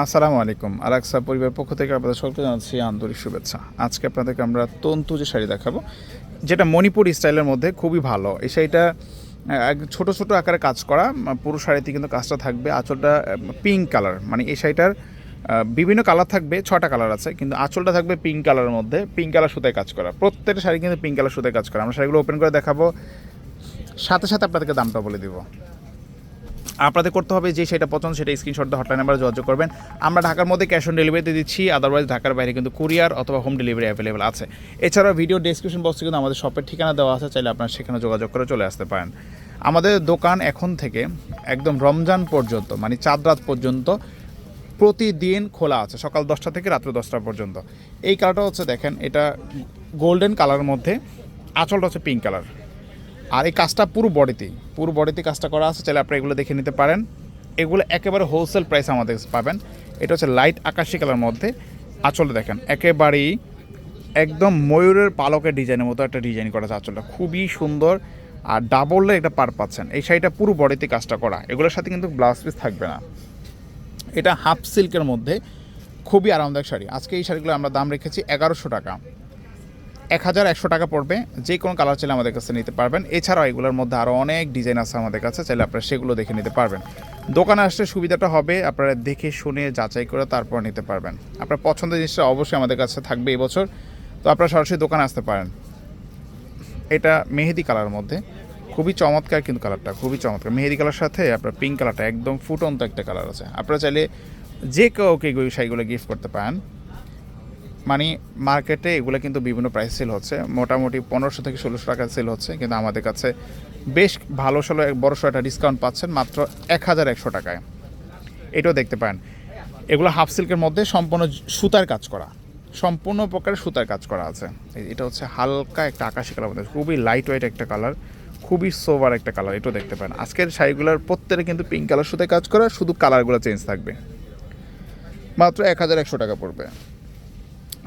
আসসালামু আলাইকুম। আলাক্সা পরিবার পক্ষ থেকে আপনাদের সকলকে জানাচ্ছি আন্তরিক শুভেচ্ছা। আজকে আপনাদেরকে আমরা তন্তু যে শাড়ি দেখাবো, যেটা মণিপুর স্টাইলের মধ্যে খুবই ভালো। এই শাড়িটা ছোট ছোট আকারে কাজ করা পুরো শাড়িতে কিন্তু কাজটা থাকবে। আঁচলটা পিঙ্ক কালার মানে এই শাড়িটার বিভিন্ন কালার থাকবে ছটা কালার আছে, কিন্তু আঁচলটা থাকবে পিঙ্ক কালারের মধ্যে পিঙ্ক কালার সুতায় কাজ করা। প্রত্যেকটা শাড়ি কিন্তু পিঙ্ক কালার সুতায় কাজ করা। আমরা শাড়িগুলো ওপেন করে দেখাবো। সাথে সাথে আপনাদেরকে দামটা বলে দিব। আপনাদের করতে হবে যে সেটা পছন্দ, সেটা স্ক্রিনশট দিয়ে হটলাইন নাম্বারে যোগাযোগ করবেন। আমরা ঢাকার মধ্যে ক্যাশ অন ডেলিভারিতে দিচ্ছি আদারওয়াইজ ঢাকার বাইরে কিন্তু কুরিয়ার অথবা হোম ডেলিভারি অ্যাভেলেবেল আছে। এছাড়াও ভিডিও ডেসক্রিপশন বক্সে কিন্তু আমাদের শপের ঠিকানা দেওয়া আছে, চাইলে আপনারা সেখানে যোগাযোগ করে চলে আসতে পারেন। আমাদের দোকান এখন থেকে একদম রমজান পর্যন্ত মানে চাঁদ রাত পর্যন্ত প্রতিদিন খোলা আছে, সকাল দশটা থেকে রাত্র দশটা পর্যন্ত। এই কালারটা হচ্ছে দেখেন, এটা গোল্ডেন কালারের মধ্যে, আঁচলটা হচ্ছে পিঙ্ক কালার আর এই কাজটা পুরো বডিতেই, পুরো বডিতে কাজটা করা আছে, চাইলে আপনি এগুলো দেখে নিতে পারেন। এগুলো একেবারে হোলসেল প্রাইস আমাদের পাবেন। এটা হচ্ছে লাইট আকাশি কালার মধ্যে। আঁচলটা দেখেন, একেবারেই একদম ময়ূরের পালকের ডিজাইনের মতো একটা ডিজাইন করা আছে আঁচলটা। খুবই সুন্দর আর ডাবলের একটা পার পাচ্ছেন। এই শাড়িটা পুরো বডিতে কাজটা করা। এগুলোর সাথে কিন্তু ব্লাউজ পিস থাকবে না। এটা হাফ সিল্কের মধ্যে খুবই আরামদায়ক শাড়ি। আজকে এই শাড়িগুলো আমরা দাম রেখেছি এগারোশো টাকা। এক হাজার একশো টাকা পড়বে, যে কোনো কালার চাইলে আমাদের কাছে নিতে পারবেন। এছাড়াও এগুলোর মধ্যে আরও অনেক ডিজাইন আছে আমাদের কাছে, চাইলে আপনারা সেগুলো দেখে নিতে পারবেন। দোকানে আসলে সুবিধাটা হবে, আপনারা দেখে শুনে যাচাই করে তারপর নিতে পারবেন। আপনার পছন্দের জিনিসটা অবশ্যই আমাদের কাছে থাকবে এবছর তো আপনারা সরাসরি দোকানে আসতে পারেন। এটা মেহেদি কালার মধ্যে। খুবই চমৎকার কিন্তু কালারটা খুবই চমৎকার। মেহেদি কালার সাথে আপনার পিঙ্ক কালারটা একদম ফুটন্ত একটা কালার আছে। আপনারা চাইলে যে কাউকে শাড়িগুলো গিফট করতে পারেন। মানে মার্কেটে এগুলো কিন্তু বিভিন্ন প্রাইস সেল হচ্ছে। মোটামুটি পনেরোশো থেকে ষোলোশো টাকা সেল হচ্ছে, কিন্তু আমাদের কাছে বেশ ভালো সলো এক বড়সড় একটা ডিসকাউন্ট পাচ্ছেন মাত্র এক হাজার একশো টাকায়। এটাও দেখতে পারেন। এগুলো হাফ সিল্কের মধ্যে সম্পূর্ণ সুতার কাজ করা। সম্পূর্ণ প্রকারের সুতার কাজ করা আছে। এটা হচ্ছে হালকা একটা আকাশি কালার মধ্যে, খুবই লাইট ওয়েট একটা কালার, খুবই সোভার একটা কালার, এটাও দেখতে পারেন। আজকের শাড়িগুলোর প্রত্যেকটা কিন্তু পিঙ্ক কালার সুতায় কাজ করা, শুধু কালারগুলো চেঞ্জ থাকবে। মাত্র এক হাজার একশো টাকা পড়বে।